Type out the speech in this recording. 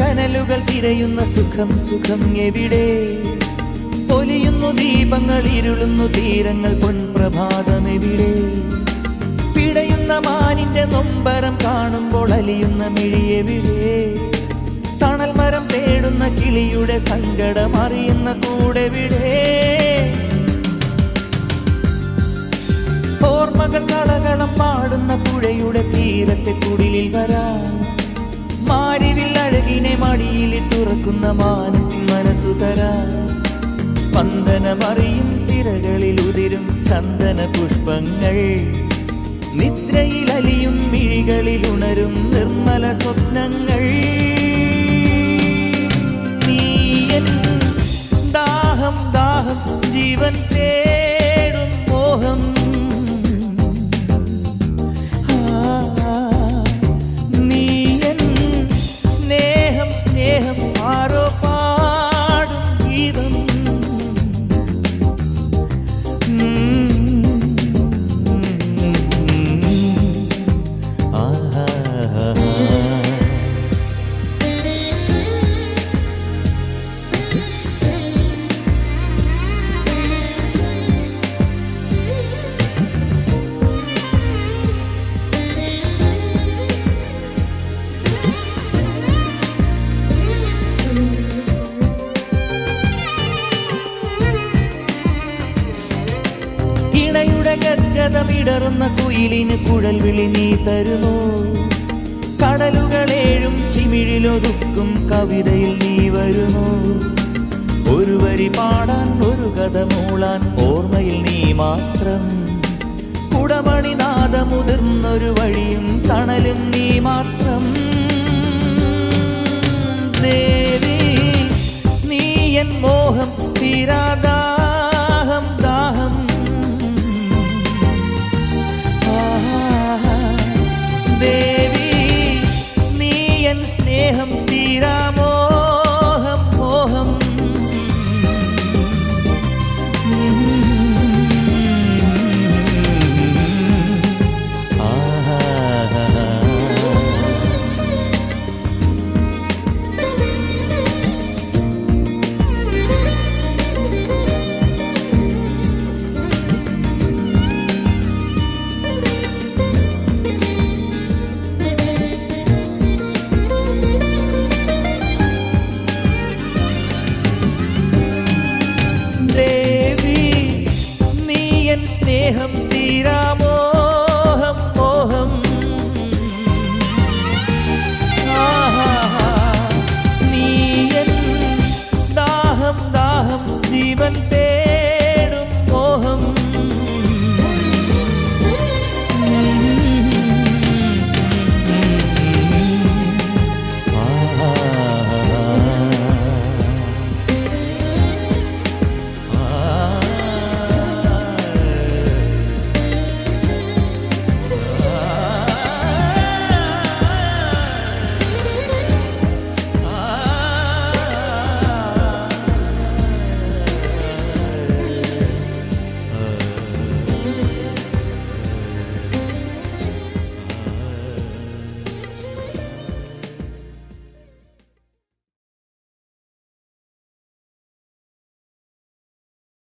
കണ്ണുകൾ തിരയുന്ന സുഖം സുഖം എവിടെ? പൊലിയുന്നു ദീപങ്ങൾ ഇരുളുന്നു തീരങ്ങൾ പൊൻപ്രഭാതം എവിടെ? പിടയുന്ന മാനിന്റെ നൊമ്പരം കാണുമ്പോൾ അലിയുന്ന മിഴിയെവിടെ തണൽ മരം തേടുന്ന കിളിയുടെ സങ്കടം അറിയുന്ന കൂടെ കൂടെവിടെ? ഓർമ്മകൾ കളകളം പാടുന്ന പുഴയുടെ തീരത്തെ കുടിലിൽ വരാം. മടിയിലിട്ടുറക്കുന്ന മാനത്തിൻ മനസ്സു തരാ. സ്പന്ദനമറിയും സിരകളിൽ ഉതിരും ചന്ദന പുഷ്പങ്ങൾ നിദ്രയിൽ അലിയും മിഴികളിൽ ഉണരും നിർമ്മല സ്വപ്നങ്ങൾ. ദാഹം ദാഹം ജീവൻ തേടും ഗദ്ഗതമിടറുന്ന കുയിലിന് കുഴൽ വിളി നീ തരുമോ? കടലുകളേഴും ചിമിഴിലൊതുക്കും കവിതയിൽ നീ വരുമോ? ഒരു വരി പാടാൻ ഒരു കഥ മൂളാൻ ഓർമ്മയിൽ നീ മാത്രം. കുടമണിനാഥ മുതിർന്നൊരു വഴിയും തണലും നീ മാത്രം. ദേവി നീ എൻ മോഹം തീരാദാഹം സ്നേഹം ദേവി നീ എൻ സ്നേഹം